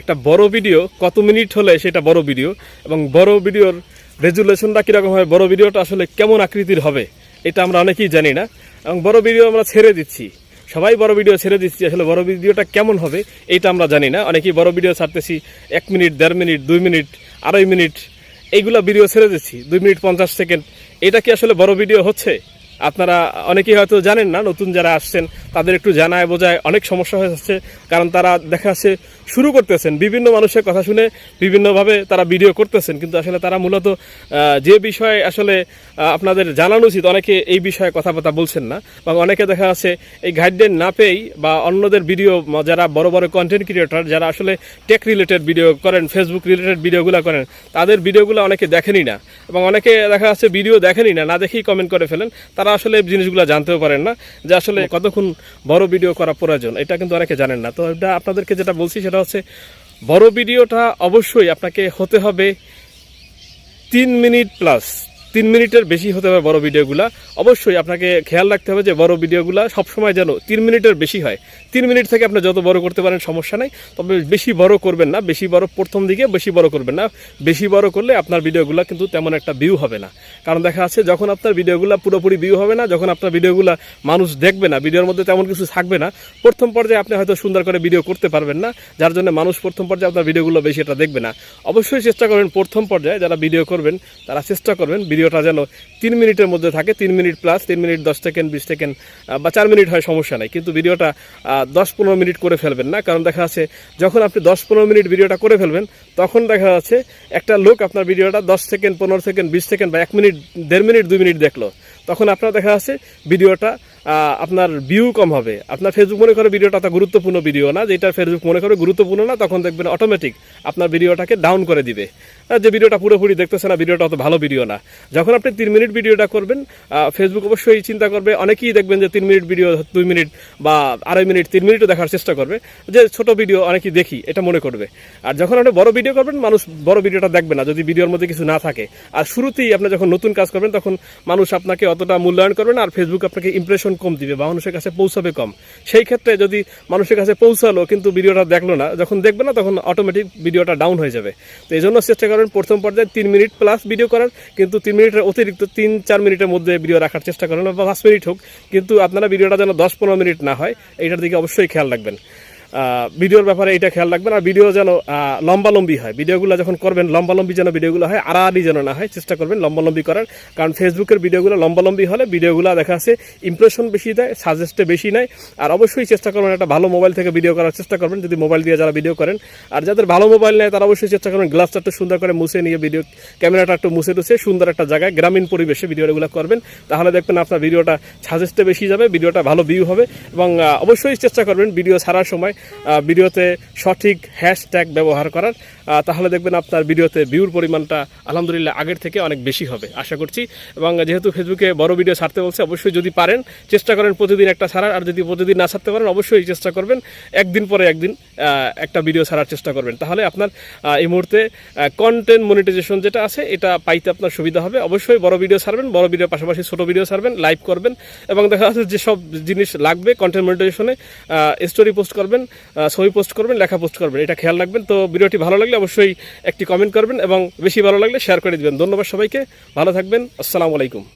একটা বড় ভিডিও কত মিনিট হলে সেটা বড় ভিডিও এবং বড় ভিডিওর রেজুলেশনটা কীরকম হয় বড় ভিডিওটা আসলে কেমন আকৃতির হবে, এটা আমরা অনেকেই জানি না এবং বড় ভিডিও আমরা ছেড়ে দিচ্ছি। সবাই বড় ভিডিও ছেড়ে দিচ্ছি, আসলে বড় ভিডিওটা কেমন হবে এইটা আমরা জানি না। অনেকেই বড় ভিডিও ছাড়তেছি, এক মিনিট, দেড় মিনিট, দুই মিনিট, আড়াই মিনিট, এইগুলো ভিডিও ছেড়ে দিচ্ছি, দুই মিনিট পঞ্চাশ সেকেন্ড। এটা কি আসলে বড় ভিডিও হচ্ছে? আপনারা অনেকেই হয়তো জানেন না, নতুন যারা আসছেন, তাদের একটু জানায় বোঝায় অনেক সমস্যা হয়ে যাচ্ছে, কারণ তারা দেখা যাচ্ছে শুরু করতেছেন, বিভিন্ন মানুষের কথা শুনে বিভিন্নভাবে তারা ভিডিও করতেছেন, কিন্তু আসলে তারা মূলত যে বিষয়ে আসলে আপনাদের জানানো উচিত, অনেকে এই বিষয়ে কথাবার্তা বলছেন না, বা অনেকে দেখা যাচ্ছে এই গাইডলাইন না পেয়েই বা অন্যদের ভিডিও যারা বড় বড় কন্টেন্ট ক্রিয়েটর যারা আসলে টেক রিলেটেড ভিডিও করেন ফেসবুক রিলেটেড ভিডিওগুলো করেন, তাদের ভিডিওগুলো অনেকে দেখেনি না, এবং অনেকে দেখা যাচ্ছে ভিডিও দেখেনি না না দেখেই কমেন্ট করে ফেলেন, তারা আসলে জিনিসগুলো জানতেও পারেন না যে আসলে কতক্ষণ বড় ভিডিও করা প্রয়োজন, এটা কিন্তু অনেকে জানেন না। তো এটা আপনাদেরকে যেটা বলছি সেটা হচ্ছে, বড় ভিডিওটা অবশ্যই আপনাকে হতে হবে তিন মিনিট প্লাস। তিন মিনিটের বেশি হতে হবে বড় ভিডিওগুলা। অবশ্যই আপনাকে খেয়াল রাখতে হবে যে বড় ভিডিওগুলা সবসময় যেন তিন মিনিটের বেশি হয়। তিন মিনিট থেকে আপনি যত বড় করতে পারেন সমস্যা নাই, তবে বেশি বড় করবেন না, বেশি বড় প্রথম দিকে বেশি বড় করবেন না। বেশি বড় করলে আপনার ভিডিওগুলো কিন্তু তেমন একটা ভিউ হবে না। কারণ দেখা যাচ্ছে যখন আপনার ভিডিওগুলো পুরোপুরি ভিউ হবে না, যখন আপনার ভিডিওগুলো মানুষ দেখবে না, ভিডিওর মধ্যে তেমন কিছু থাকবে না, প্রথম পর্যায়ে আপনি হয়তো সুন্দর করে ভিডিও করতে পারবেন না, যার জন্য মানুষ প্রথম পর্যায়ে আপনার ভিডিওগুলো বেশি এটা দেখবে না। অবশ্যই চেষ্টা করবেন প্রথম পর্যায়ে যারা ভিডিও করবেন, তারা চেষ্টা করবেন ভিডিওটা যেন তিন মিনিটের মধ্যে থাকে, তিন মিনিট প্লাস তিন মিনিট দশ সেকেন্ড বিশ সেকেন্ড বা চার মিনিট হয় সমস্যা নেই। কিন্তু ভিডিওটা দশ পনেরো মিনিট করে ফেলবেন না। কারণ দেখা যাচ্ছে, যখন আপনি দশ পনেরো মিনিট ভিডিওটা করে ফেলবেন, তখন দেখা যাচ্ছে একটা লোক আপনার ভিডিওটা দশ সেকেন্ড পনেরো সেকেন্ড বিশ সেকেন্ড বা এক মিনিট, দেড় মিনিট, দুই মিনিট দেখল। তখন আপনার দেখা যাচ্ছে ভিডিওটা আপনার ভিউ কম হবে। আপনার ফেসবুক মনে করে ভিডিওটা তো গুরুত্বপূর্ণ ভিডিও না যেটা ফেসবুক মনে করে গুরুত্বপূর্ণ না, তখন দেখবেন অটোমেটিক আপনার ভিডিওটাকে ডাউন করে দিবে। যে ভিডিওটা পুরোপুরি দেখতেছে না, ভিডিওটা অত ভালো ভিডিও না। যখন আপনি তিন মিনিট ভিডিওটা করবেন ফেসবুক অবশ্যই চিন্তা করবে, অনেকেই দেখবেন যে তিন মিনিট ভিডিও দুই মিনিট বা আড়াই মিনিট তিন মিনিটও দেখার চেষ্টা করবে। যে ছোট ভিডিও অনেকেই দেখি, এটা মনে করবে। আর যখন আপনি বড় ভিডিও করবেন, মানুষ বড় ভিডিওটা দেখবে না, যদি ভিডিওর মধ্যে কিছু না থাকে। আর শুরুতেই আপনি যখন নতুন কাজ করবেন, তখন মানুষ আপনাকে অতটা মূল্যায়ন করবে না আর ফেসবুক আপনাকে ইমপ্রেশন কম দিবে বা মানুষের কাছে পৌঁছাবে কম। সেই ক্ষেত্রে যদি মানুষের কাছে পৌঁছালো কিন্তু ভিডিওটা দেখল না, যখন দেখবে না তখন অটোমেটিক ভিডিওটা ডাউন হয়ে যাবে। তো এই জন্য চেষ্টা করবেন প্রথম পর্যায়ে তিন মিনিট প্লাস ভিডিও করার, কিন্তু তিন মিনিটের অতিরিক্ত তিন, চার মিনিটের মধ্যে ভিডিও রাখার চেষ্টা করেন বা পাঁচ মিনিট হোক, কিন্তু আপনারা ভিডিওটা যেন দশ পনেরো মিনিট না হয়, এইটার দিকে অবশ্যই খেয়াল রাখবেন। ভিডিওর ব্যাপারে এটা খেয়াল রাখবেন আর ভিডিও যেন লম্বালম্বি হয়। ভিডিওগুলো যখন করবেন, লম্বালম্বি যেন ভিডিওগুলো হয়, আড়াআড়ি যেন না হয়, চেষ্টা করবেন লম্বালম্বি করার। কারণ ফেসবুকের ভিডিওগুলো লম্বালম্বি হলে ভিডিওগুলো দেখা আছে ইমপ্রেশন বেশি দেয় সাজেস্টে বেশি নেয়। আর অবশ্যই চেষ্টা করবেন একটা ভালো মোবাইল থেকে ভিডিও করার চেষ্টা করবেন, যদি মোবাইল দিয়ে যারা ভিডিও করেন। আর যাদের ভালো মোবাইল নেয়, তারা অবশ্যই চেষ্টা করবেন গ্লাসটা একটু সুন্দর করে মুছে নিয়ে ভিডিও ক্যামেরাটা একটু মুছে টুছে সুন্দর একটা জায়গায় গ্রামীণ পরিবেশে ভিডিওগুলো করবেন। তাহলে দেখবেন আপনার ভিডিওটা সাজেস্টে বেশি যাবে ভিডিওটা ভালো ভিউ হবে। এবং অবশ্যই চেষ্টা করবেন ভিডিও ছাড়ার সময় ভিডিওতে সঠিক হ্যাশট্যাগ ব্যবহার করার। তাহলে দেখবেন আপনার ভিডিওতে ভিউর পরিমাণটা আলহামদুলিল্লাহ আগের থেকে অনেক বেশি হবে, আশা করছি। এবং যেহেতু ফেসবুকে বড় ভিডিও ছাড়তে বলছে, অবশ্যই যদি পারেন, চেষ্টা করেন প্রতিদিন একটা ছাড়ার। আর যদি প্রতিদিন না ছাড়তে পারেন, অবশ্যই চেষ্টা করবেন, একদিন পরে একদিন একটা ভিডিও ছাড়ার চেষ্টা করবেন। তাহলে আপনার এই মুহূর্তে কন্টেন্ট মনিটাইজেশন যেটা আছে, এটা পাইতে আপনার সুবিধা হবে। অবশ্যই বড় ভিডিও ছাড়বেন, বড় ভিডিওর পাশাপাশি ছোট ভিডিও ছাড়বেন লাইভ করবেন। এবং দেখা যাচ্ছে যেসব জিনিস লাগবে কন্টেন্ট মনিটাইজেশনে স্টোরি পোস্ট করবেন ছবি পোস্ট করবেন, লেখা পোস্ট করবেন। এটা খেয়াল রাখবেন। তো ভিডিওটি ভালো লাগলে অবশ্যই একটি কমেন্ট করবেন এবং বেশি ভালো লাগলে শেয়ার করে দেবেন। ধন্যবাদ সবাইকে। ভালো থাকবেন। আসসালামু আলাইকুম।